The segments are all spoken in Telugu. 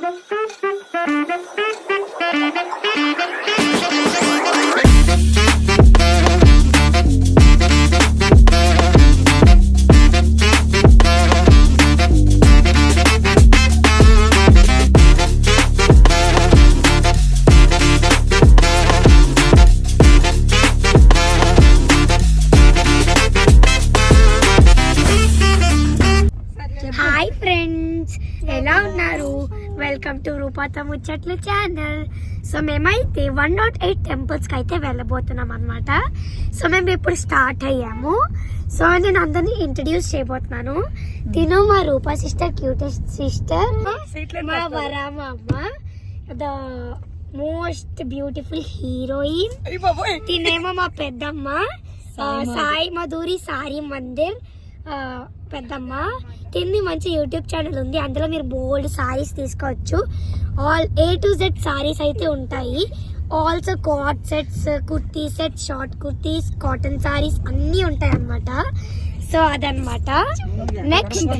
¡Suscríbete al! వెల్కమ్ టు రూపాత ముచ్చట్ల ఛానల్ సో మేమైతే వన్ నాట్ ఎయిట్ టెంపుల్స్కి అయితే వెళ్ళబోతున్నాం అనమాట సో మేము ఇప్పుడు స్టార్ట్ అయ్యాము. సో నేను అందరినీ ఇంట్రడ్యూస్ చేయబోతున్నాను. తిను మా రూపా సిస్టర్ క్యూటెస్ట్ సిస్టర్ మా వరామ అమ్మ ద మోస్ట్ బ్యూటిఫుల్ హీరోయిన్ తినేమో మా పెద్దమ్మ. సాయి మధురి సారీ మందిర్. పెద్దమ్మ. కింది మంచి యూట్యూబ్ ఛానల్ ఉంది. అందులో మీరు బోల్డ్ సారీస్ తీసుకోవచ్చు. All A to Z saris అయితే ఉంటాయి. Also cot sets kurti set short kurtis cotton saris అన్నీ ఉంటాయి అన్నమాట సో అదనమాట నెక్స్ట్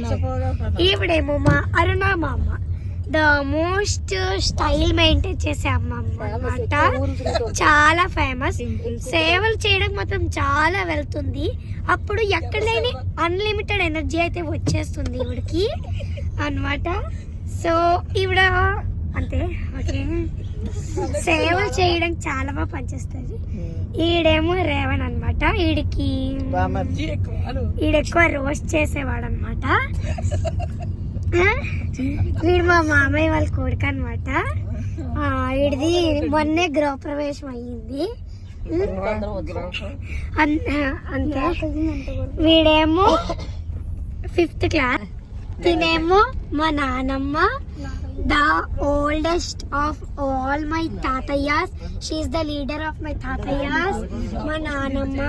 ఈవిడేమో మా అరుణ మా అమ్మ ద మోస్ట్ స్టైల్ మెయింటైన్ చేసే అమ్మమ్మ అన్నమాట. చాలా ఫేమస్ సేవలు చేయడం మాత్రం చాలా వెళ్తుంది. అప్పుడు ఎక్కడ లేని అన్లిమిటెడ్ ఎనర్జీ అయితే వచ్చేస్తుంది ఈవిడకి అన్నమాట. సో ఈవిడ అంతే ఓకే. సేవలు చేయడం చాలా బాగా పనిచేస్తుంది. ఈడేమో రేవన్ అనమాట ఈడికి ఈడెక్కువ రోస్ట్ చేసేవాడు అనమాట వీడు మా మామయ్య వాళ్ళ కొడుకు అనమాట వీడిది మొన్నే గృహప్రవేశం అయ్యింది. అంతే. వీడేమో ఫిఫ్త్ క్లాస్. తినేమో మా నానమ్మ. The oldest of all my తాతయ్యాస్. She's the leader of my తాతయ్యాస్. మా నానమ్మ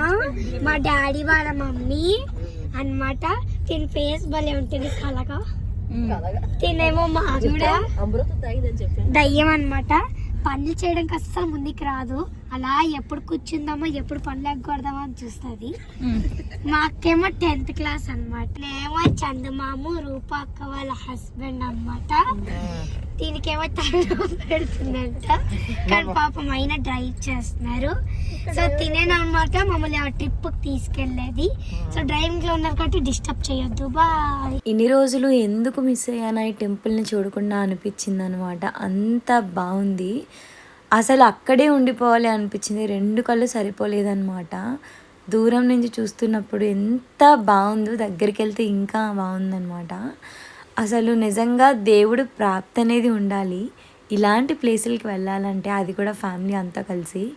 మా డాడీ వాళ్ళ మమ్మీ అన్నమాట. దీని ఫేస్ భలే ఉంటుంది కలగా. తినేమో మా దయ్యం అన్నమాట. పనులు చేయడానికి అస్సలు ముందుకు రాదు. అలా ఎప్పుడు కూర్చుందామా ఎప్పుడు పనులు ఎగ్గొడదామా అని చూస్తుంది. మా అక్కేమో టెన్త్ క్లాస్ అనమాట నేమో చందమాము రూప అక్క వాళ్ళ హస్బెండ్ అన్నమాట. దీనికేమో తల పెడుతుందంట. కానీ పాపం అయినా డ్రైవ్ చేస్తున్నారు. సో తినేనమాట మమ్మల్ని ఆ ట్రిప్ తీసుకెళ్ళేది. సో డ్రైవింగ్లో ఉన్నారు కాబట్టి డిస్టర్బ్ చేయొద్దు. బాయ్ ఇన్ని రోజులు ఎందుకు మిస్ అయ్యాను? ఈ టెంపుల్ని చూడకుండా అనిపించింది అనమాట అంత బాగుంది. అసలు అక్కడే ఉండిపోవాలి అనిపించింది. రెండు కళ్ళు సరిపోలేదన్నమాట. దూరం నుంచి చూస్తున్నప్పుడు ఎంత బాగుందో దగ్గరికి వెళ్తే ఇంకా బాగుందన్నమాట. అసలు నిజంగా దేవుడు ప్రాప్తి అనేది ఉండాలి. ఇలాంటి ప్లేసులకి వెళ్ళాలంటే అది కూడా ఫ్యామిలీ అంతా కలిసి.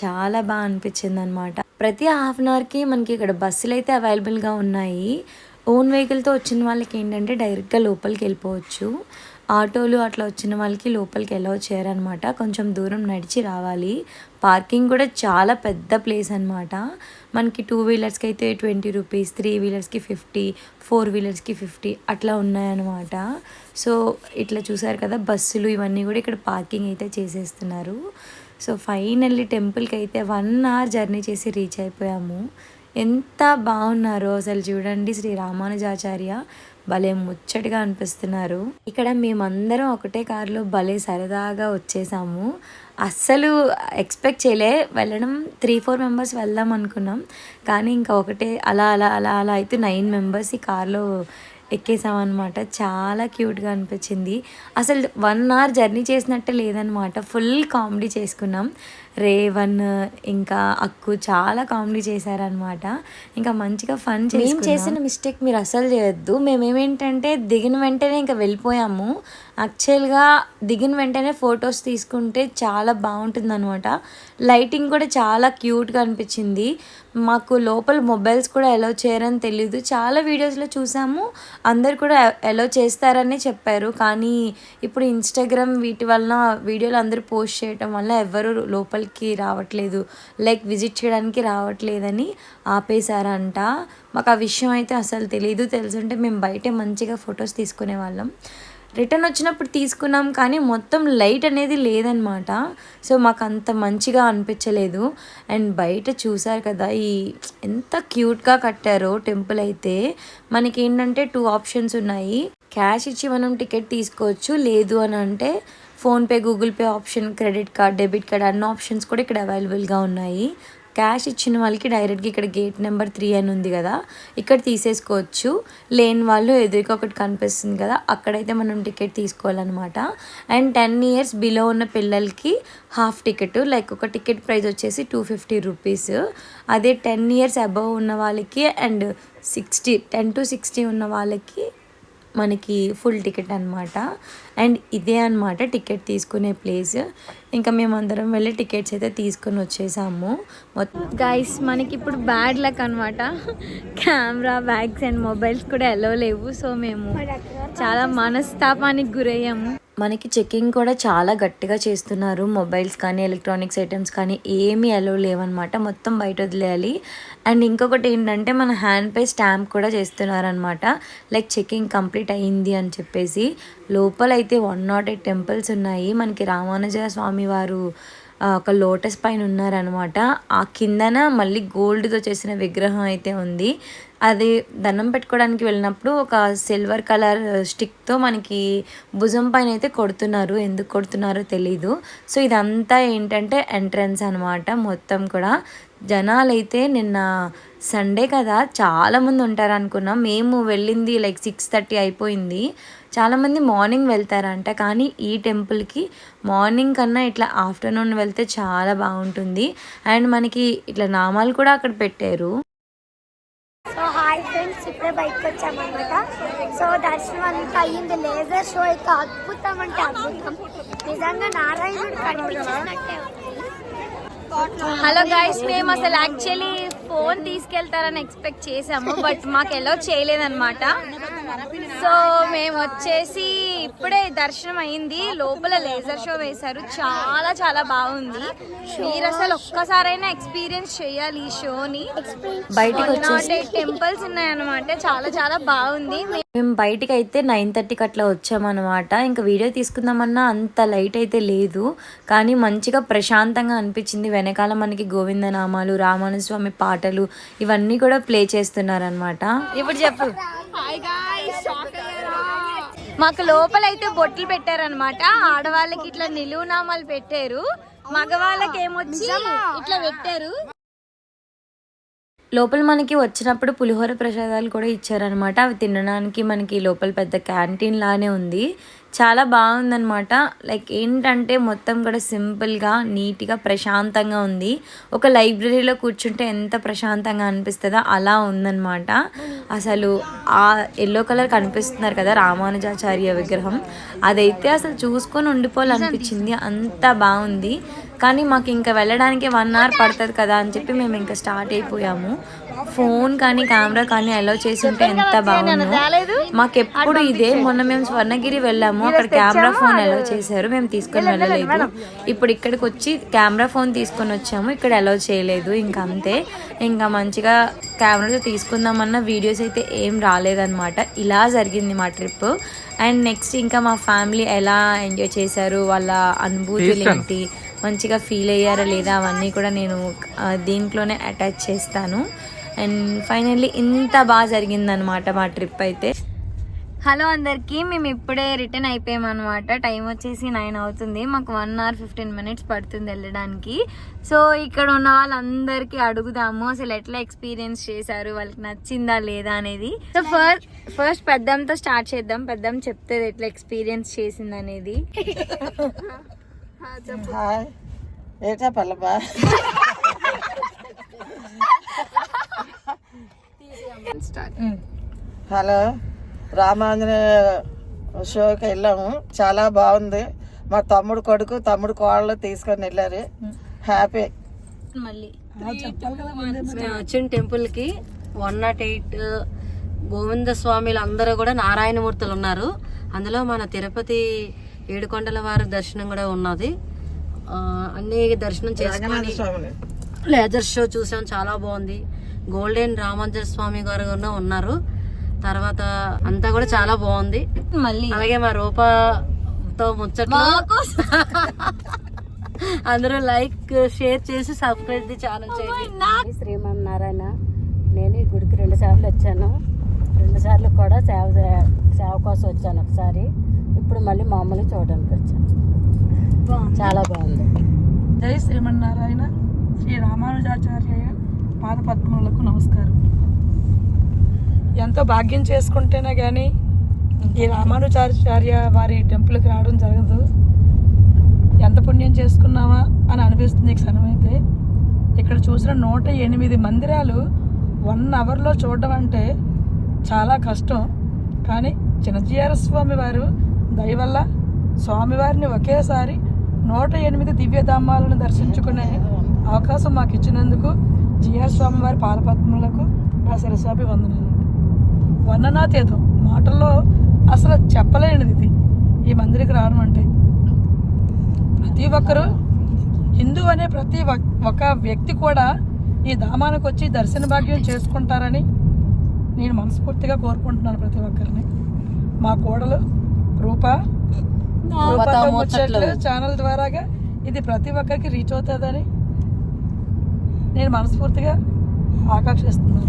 చాలా బాగా అనిపించింది అనమాట ప్రతి హాఫ్ అన్ అవర్కి మనకి ఇక్కడ బస్సులు అయితే అవైలబుల్గా ఉన్నాయి. ఓన్ వెహికల్తో వచ్చిన వాళ్ళకి ఏంటంటే డైరెక్ట్గా లోపలికి వెళ్ళిపోవచ్చు. ఆటోలు అట్లా వచ్చిన వాళ్ళకి లోపలికి ఎలా చేయరనమాట కొంచెం దూరం నడిచి రావాలి. పార్కింగ్ కూడా చాలా పెద్ద ప్లేస్ అనమాట మనకి టూ వీలర్స్కి అయితే ట్వంటీ రూపీస్ త్రీ వీలర్స్కి ఫిఫ్టీ ఫోర్ వీలర్స్కి ఫిఫ్టీ అట్లా ఉన్నాయన్నమాట. సో ఇట్లా చూసారు కదా బస్సులు ఇవన్నీ కూడా ఇక్కడ పార్కింగ్ అయితే చేసేస్తున్నారు. సో ఫైనల్లీ టెంపుల్కి అయితే వన్ అవర్ జర్నీ చేసి రీచ్ అయిపోయాము. ఎంత బాగున్నారో అసలు చూడండి శ్రీ రామానుజాచార్య. భలే ముచ్చటగా అనిపిస్తున్నారు. ఇక్కడ మేమందరం ఒకటే కారులో భలే సరదాగా వచ్చేసాము. అస్సలు ఎక్స్పెక్ట్ చేయలే వెళ్ళడం త్రీ ఫోర్ మెంబర్స్ వెళ్దాం అనుకున్నాం. కానీ ఇంకా ఒకటే అలా అలా అలా అలా అయితే నైన్ మెంబర్స్ ఈ కార్లో ఎక్కేసామన్నమాట. చాలా క్యూట్గా అనిపించింది. అసలు వన్ అవర్ జర్నీ చేసినట్టే లేదనమాట ఫుల్ కామెడీ చేసుకున్నాం. రేవన్ ఇంకా అక్కు చాలా కామెడీ చేశారనమాట ఇంకా మంచిగా ఫన్ చేసి చేసిన మిస్టేక్ మీరు అసలు చేయొద్దు. మేమేమేంటంటే దిగిన వెంటనే ఇంకా వెళ్ళిపోయాము. యాక్చువల్గా దిగిన వెంటనే ఫొటోస్ తీసుకుంటే చాలా బాగుంటుంది అనమాట లైటింగ్ కూడా చాలా క్యూట్గా అనిపించింది. మాకు లోపల మొబైల్స్ కూడా ఎలా చేయరని తెలీదు. చాలా వీడియోస్లో చూసాము. అందరు కూడా ఎలా చేస్తారని చెప్పారు. కానీ ఇప్పుడు ఇన్స్టాగ్రామ్ వీటి వలన వీడియోలు అందరూ పోస్ట్ చేయటం వల్ల ఎవరు వాళ్ళకి రావట్లేదు. లైక్ విజిట్ చేయడానికి రావట్లేదని ఆపేశారంట. మాకు ఆ విషయం అయితే అసలు తెలియదు తెలుసుంటే మేము బయటే మంచిగా ఫొటోస్ తీసుకునే వాళ్ళం. రిటర్న్ వచ్చినప్పుడు తీసుకున్నాం కానీ మొత్తం లైట్ అనేది లేదనమాట సో మాకు అంత మంచిగా అనిపించలేదు. అండ్ బయట చూసారు కదా ఈ ఎంత క్యూట్గా కట్టారో టెంపుల్ అయితే. మనకి ఏంటంటే టూ ఆప్షన్స్ ఉన్నాయి. క్యాష్ ఇచ్చి మనం టికెట్ తీసుకోవచ్చు. లేదు అని అంటే PhonePe Google Pay option credit card debit card అన్ని ఆప్షన్స్ కూడా ఇక్కడ అవైలబుల్గా ఉన్నాయి. క్యాష్ ఇచ్చిన వాళ్ళకి డైరెక్ట్గా ఇక్కడ గేట్ నెంబర్ త్రీ అని ఉంది కదా ఇక్కడ తీసేసుకోవచ్చు. లేని వాళ్ళు ఎదురుగా ఒకటి కనిపిస్తుంది కదా అక్కడైతే మనం టికెట్ తీసుకోవాలన్నమాట. అండ్ టెన్ ఇయర్స్ బిలో ఉన్న పిల్లలకి హాఫ్ టికెట్ లైక్ ఒక టికెట్ ప్రైస్ వచ్చేసి టూ ఫిఫ్టీ రూపీస్. అదే టెన్ ఇయర్స్ అబవ్ ఉన్న వాళ్ళకి and sixty ten to sixty ఉన్న వాళ్ళకి మనకి ఫుల్ టికెట్ అనమాట అండ్ ఇదే అనమాట టికెట్ తీసుకునే ప్లేస్. ఇంకా మేము అందరం వెళ్ళి టికెట్స్ అయితే తీసుకొని వచ్చేసాము. మొత్తం గైస్ మనకి ఇప్పుడు బ్యాడ్ లక్ అనమాట కెమెరా బ్యాగ్స్ అండ్ మొబైల్స్ కూడా ఎలో లేవు. సో మేము చాలా మనస్తాపానికి గురయ్యాము. మనకి చెకింగ్ కూడా చాలా గట్టిగా చేస్తున్నారు. మొబైల్స్ కానీ ఎలక్ట్రానిక్స్ ఐటమ్స్ కానీ ఏమీ అలో లేవన్నమాట. మొత్తం బయట వదిలేయాలి. అండ్ ఇంకొకటి ఏంటంటే మన హ్యాండ్పై స్టాంప్ కూడా చేస్తున్నారనమాట లైక్ చెకింగ్ కంప్లీట్ అయ్యింది అని చెప్పేసి. లోపలైతే వన్ నాట్ ఎయిట్ టెంపుల్స్ ఉన్నాయి. మనకి రామానుజ స్వామి వారు ఒక లోటస్ పైన ఉన్నారనమాట. ఆ కిందన మళ్ళీ గోల్డ్తో చేసిన విగ్రహం అయితే ఉంది. అది దండం పెట్టుకోవడానికి వెళ్ళినప్పుడు ఒక సిల్వర్ కలర్ స్టిక్తో మనకి భుజం పైన అయితే కొడుతున్నారు. ఎందుకు కొడుతున్నారో తెలీదు. సో ఇదంతా ఏంటంటే ఎంట్రన్స్ అనమాట మొత్తం కూడా. జనాలైతే నిన్న సండే కదా చాలామంది ఉంటారు అనుకున్నాం. మేము వెళ్ళింది లైక్ సిక్స్ థర్టీ అయిపోయింది. చాలామంది మార్నింగ్ వెళ్తారంట. కానీ ఈ టెంపుల్కి మార్నింగ్ కన్నా ఇట్లా ఆఫ్టర్నూన్ వెళ్తే చాలా బాగుంటుంది. అండ్ మనకి ఇట్లా నామాలు కూడా అక్కడ పెట్టారు. సో హాయ్ ఫ్రెండ్స్ ఇప్పుడే బయటకు వచ్చామన్నమాట. సో దర్శనం అంతా అయ్యింది. లేజర్ షో అయితే అద్భుతం అంటే అద్భుతం. నిజంగా నారాయణుడు కనిపించినట్టే హలో గైస్ మేము అసలు యాక్చువల్లీ ఫోన్ తీసుకెళ్తారని ఎక్స్పెక్ట్ చేసాము బట్ మాకు ఎలా చేయలేదన్నమాట. సో మేము వచ్చేసి ఇప్పుడే దర్శనం అయింది. లోపల లేజర్ షో వేశారు. చాలా చాలా బాగుంది. మీరు అసలు ఒక్కసారైనా ఎక్స్పీరియన్స్ చేయాలి ఈ షోని. టెంపుల్స్ ఉన్నాయన్నమాట. చాలా చాలా బాగుంది. మేము బయటికి అయితే నైన్ థర్టీకి అట్లా వచ్చామన్నమాట. ఇంకా వీడియో తీసుకుందామన్నా అంత లైట్ అయితే లేదు. కానీ మంచిగా ప్రశాంతంగా అనిపించింది. వెనకాల మనకి గోవిందనామాలు రామానుజ స్వామి పాటలు ఇవన్నీ కూడా ప్లే చేస్తున్నారనమాట ఇప్పుడు చెప్పు. మాకు లోపల అయితే బొట్లు పెట్టారనమాట ఆడవాళ్ళకి ఇట్లా నిలువు నామాలు పెట్టారు. మగవాళ్ళకి ఏమొచ్చి ఇట్లా పెట్టారు. లోపల మనకి వచ్చినప్పుడు పులిహోర ప్రసాదాలు కూడా ఇచ్చారనమాట అవి తినడానికి మనకి లోపల పెద్ద క్యాంటీన్ లానే ఉంది. చాలా బాగుందనమాట లైక్ ఏంటంటే మొత్తం కూడా సింపుల్గా నీట్గా ప్రశాంతంగా ఉంది. ఒక లైబ్రరీలో కూర్చుంటే ఎంత ప్రశాంతంగా అనిపిస్తుందో అలా ఉందన్నమాట. అసలు ఆ ఎల్లో కలర్ కనిపిస్తున్నారు కదా రామానుజాచార్య విగ్రహం. అదైతే అసలు చూసుకొని ఉండిపోవాలనిపించింది. అంత బాగుంది. కానీ మాకు ఇంకా వెళ్ళడానికి వన్ అవర్ పడుతుంది కదా అని చెప్పి మేము ఇంకా స్టార్ట్ అయిపోయాము. ఫోన్ కానీ కెమెరా కానీ అలౌ చేసి ఉంటే ఎంత బాగుందో. మాకు ఎప్పుడు ఇదే మొన్న మేము స్వర్ణగిరి వెళ్ళాము. అక్కడ కెమెరా ఫోన్ అలౌ చేశారు. మేము తీసుకొని వెళ్ళలేదు ఇప్పుడు ఇక్కడికి వచ్చి కెమెరా ఫోన్ తీసుకొని వచ్చాము. ఇక్కడ అలౌ చేయలేదు. ఇంకా అంతే. ఇంకా మంచిగా కెమెరాతో తీసుకుందామన్న వీడియోస్ అయితే ఏం రాలేదన్నమాట. ఇలా జరిగింది మా ట్రిప్ అండ్ నెక్స్ట్ ఇంకా మా ఫ్యామిలీ ఎలా ఎంజాయ్ చేశారు? వాళ్ళ అనుభూతులు ఏంటి? మంచిగా ఫీల్ అయ్యారా లేదా? అవన్నీ కూడా నేను దీంట్లోనే అటాచ్ చేస్తాను. అండ్ ఫైనల్లీ ఇంత బాగా జరిగిందనమాట మా ట్రిప్ అయితే. హలో అందరికి మేము ఇప్పుడే రిటర్న్ అయిపోయాం అనమాట టైం వచ్చేసి నైన్ అవుతుంది. మాకు వన్ అవర్ ఫిఫ్టీన్ మినిట్స్ పడుతుంది వెళ్ళడానికి. సో ఇక్కడ ఉన్న వాళ్ళందరికీ అడుగుదాము అసలు ఎట్లా ఎక్స్పీరియన్స్ చేశారు వాళ్ళకి నచ్చిందా లేదా అనేది. సో ఫస్ట్ ఫస్ట్ పెద్దంతో స్టార్ట్ చేద్దాం. పెద్దం చెప్తుంది ఎట్లా ఎక్స్పీరియన్స్ చేసింది అనేది. హాయ్. ఏటా పల్లబా హలో. రామాంజనేయ షోకి వెళ్ళాము. చాలా బాగుంది. మా తమ్ముడు కొడుకు తమ్ముడు కోడలు తీసుకొని వెళ్ళారు. హ్యాపీ మళ్ళీ. టెంపుల్కి వన్ నాట్ ఎయిట్ గోవింద స్వామిలు అందరూ కూడా నారాయణమూర్తులు ఉన్నారు. అందులో మన తిరుపతి ఏడుకొండల వారి దర్శనం కూడా ఉన్నది. అన్ని దర్శనం చేసుకొని లేజర్ షో చూసాం. చాలా బాగుంది. గోల్డెన్ రామాంజర్ స్వామి గారు కూడా ఉన్నారు. తర్వాత అంతా కూడా చాలా బాగుంది. మళ్ళీ? అలాగే మా రూపాతో ముచ్చట్లు అందరూ లైక్ షేర్ చేసి సబ్స్క్రైబ్ ఛానల్ చేయండి. శ్రీమన్నారాయణ నేను ఈ గుడికి రెండు సార్లు వచ్చాను. రెండు సార్లు కూడా సేవ సేవ కోసం వచ్చాను ఒకసారి. ఇప్పుడు మళ్ళీ మామూలు చూడడానికి వచ్చాను. చాలా బాగుంది. జై శ్రీమన్నారాయణ. శ్రీ రామానుజాచార్య పాద పద్మములకు నమస్కారం. ఎంతో భాగ్యం చేసుకుంటేనే కానీ ఈ రామానుజాచార్య వారి టెంపుల్కి రావడం జరగదు. ఎంత పుణ్యం చేసుకున్నామా అని అనిపిస్తుంది ఈ క్షణం అయితే ఇక్కడ చూసిన నూట ఎనిమిది మందిరాలు వన్ అవర్లో చూడడం అంటే చాలా కష్టం. కానీ చిన్నజీఆర్ స్వామి వారు దయ వల్ల స్వామివారిని ఒకేసారి నూట ఎనిమిది దివ్యధామాలను దర్శించుకునే అవకాశం మాకు ఇచ్చినందుకు జిఆర్ స్వామివారి పాదపద్మలకు నా శిరసాపి వందనాలు వర్ణనాతీతం మాటల్లో అసలు చెప్పలేనిది ఇది. ఈ మందిరికి రావడం అంటే. ప్రతి ఒక్కరూ హిందూ అనే ప్రతి ఒక్- ఒక వ్యక్తి కూడా ఈ ధామానికి వచ్చి దర్శన భాగ్యం చేసుకుంటారని నేను మనస్ఫూర్తిగా కోరుకుంటున్నాను ప్రతి ఒక్కరిని. మా కోడలు రూప ముచ్చట్లు. ఛానల్ ద్వారాగా ఇది ప్రతి ఒక్కరికి రీచ్ అవుతుందని నేను మనస్ఫూర్తిగా ఆకాంక్షిస్తున్నాను.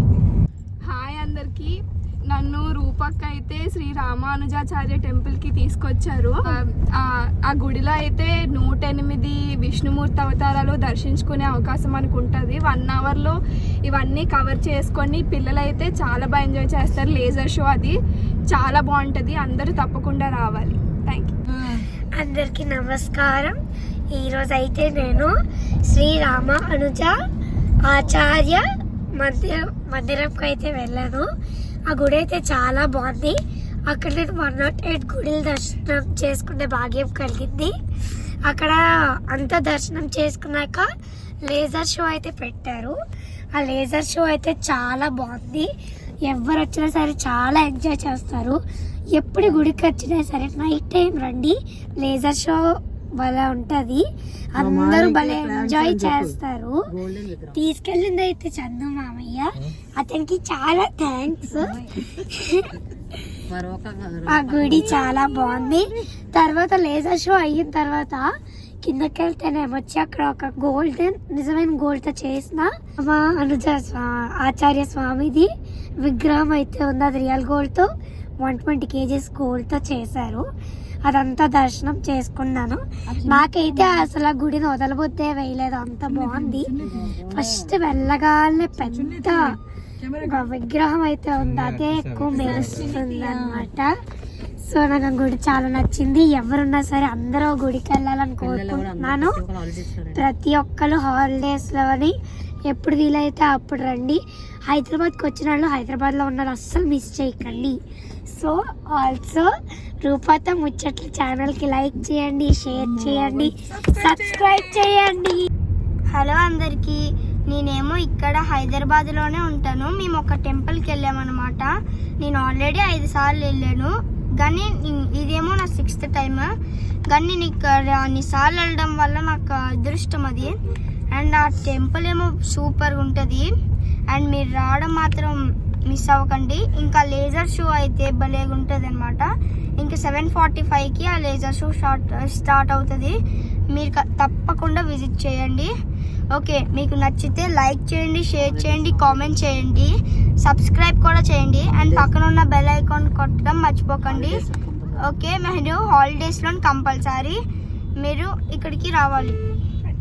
హాయ్ అందరికి. నన్ను రూపక్ అయితే శ్రీ రామానుజాచార్య టెంపుల్కి తీసుకొచ్చారు. ఆ- గుడిలో అయితే నూట ఎనిమిది విష్ణుమూర్తి అవతారాలు దర్శించుకునే అవకాశం మనకు ఉంటుంది. వన్ అవర్లో ఇవన్నీ కవర్ చేసుకొని పిల్లలు అయితే చాలా బాగా ఎంజాయ్ చేస్తారు. లేజర్ షో అది. చాలా బాగుంటుంది. అందరూ తప్పకుండా రావాలి. Thank you. అందరికీ నమస్కారం. ఈరోజు అయితే నేను శ్రీరామ అనుజ ఆచార్య మధ్య మందిరంకి అయితే వెళ్ళాను. ఆ గుడి అయితే చాలా బాగుంది. అక్కడ నేను వన్ నాట్ ఎయిట్ గుడిలు దర్శనం చేసుకునే భాగ్యం కలిగింది. అక్కడ అంతా దర్శనం చేసుకున్నాక లేజర్ షో అయితే పెట్టారు. ఆ లేజర్ షో అయితే చాలా బాగుంది. ఎవరు వచ్చినా సరే చాలా ఎంజాయ్ చేస్తారు. ఎప్పుడు గుడికి వచ్చినా సరే నైట్ టైం రండి. లేజర్ షో భలే ఉంటది. అందరూ భలే ఎంజాయ్ చేస్తారు. తీసుకెళ్ళింది అయితే చందు మామయ్య. అతనికి చాలా థ్యాంక్స్ ఆ? గుడి చాలా బాగుంది. తర్వాత లేజర్ షో అయిన తర్వాత కిందకి వెళ్తేనేమో వచ్చి అక్కడ ఒక గోల్డెన్ నిజమైన గోల్డ్తో చేసిన మా అనుజ ఆచార్య స్వామిది విగ్రహం అయితే ఉంది. అది రియల్ గోల్డ్తో వన్ ట్వంటీ కేజీస్ గోల్డ్తో చేశారు. అదంతా దర్శనం చేసుకున్నాను. నాకైతే అసలు ఆ గుడిని వదలబుద్దే వేయలేదు. అంత బాగుంది. ఫస్ట్ వెళ్ళగానే పెద్ద ఒక విగ్రహం అయితే ఉంది. అదే ఎక్కువ మెరుస్తుంది అనమాట సో నాకు ఆ గుడి చాలా నచ్చింది. ఎవరున్నా సరే అందరూ గుడికి వెళ్ళాలని కోరుకుంటున్నాను. ప్రతి ఒక్కరు హాలిడేస్లోని ఎప్పుడు వీలైతే అప్పుడు రండి. హైదరాబాద్కి వచ్చిన వాళ్ళు హైదరాబాద్లో ఉన్న వాళ్ళు అస్సలు మిస్ చేయకండి. సో ఆల్సో రూపాత ముచ్చట్ల ఛానల్కి లైక్ చేయండి షేర్ చేయండి సబ్స్క్రైబ్ చేయండి. హలో అందరికీ నేనేమో ఇక్కడ హైదరాబాద్లోనే ఉంటాను. మేము ఒక టెంపుల్కి వెళ్ళామన్నమాట. నేను ఆల్రెడీ ఐదు సార్లు వెళ్ళాను. కానీ ఇదేమో నా సిక్స్త్ టైమ్. కానీ నేను ఇక్కడ అన్నిసార్లు వెళ్ళడం వల్ల నాకు అదృష్టం అది. అండ్ ఆ టెంపుల్ ఏమో సూపర్గా ఉంటుంది. అండ్ మీరు రావడం మాత్రం మిస్ అవ్వకండి. ఇంకా లేజర్ షో అయితే భలేగా ఉంటుంది అనమాట ఇంకా సెవెన్ ఫార్టీ ఫైవ్కి ఆ లేజర్ షో స్టార్ట్ స్టార్ట్ అవుతుంది. మీరు తప్పకుండా విజిట్ చేయండి. ఓకే మీకు నచ్చితే లైక్ చేయండి షేర్ చేయండి కామెంట్ చేయండి. సబ్స్క్రైబ్ కూడా చేయండి. అండ్ పక్కన ఉన్న బెల్ ఐకాన్ కొట్టడం మర్చిపోకండి. ఓకే మీరు హాలిడేస్లో కంపల్సరీ మీరు ఇక్కడికి రావాలి.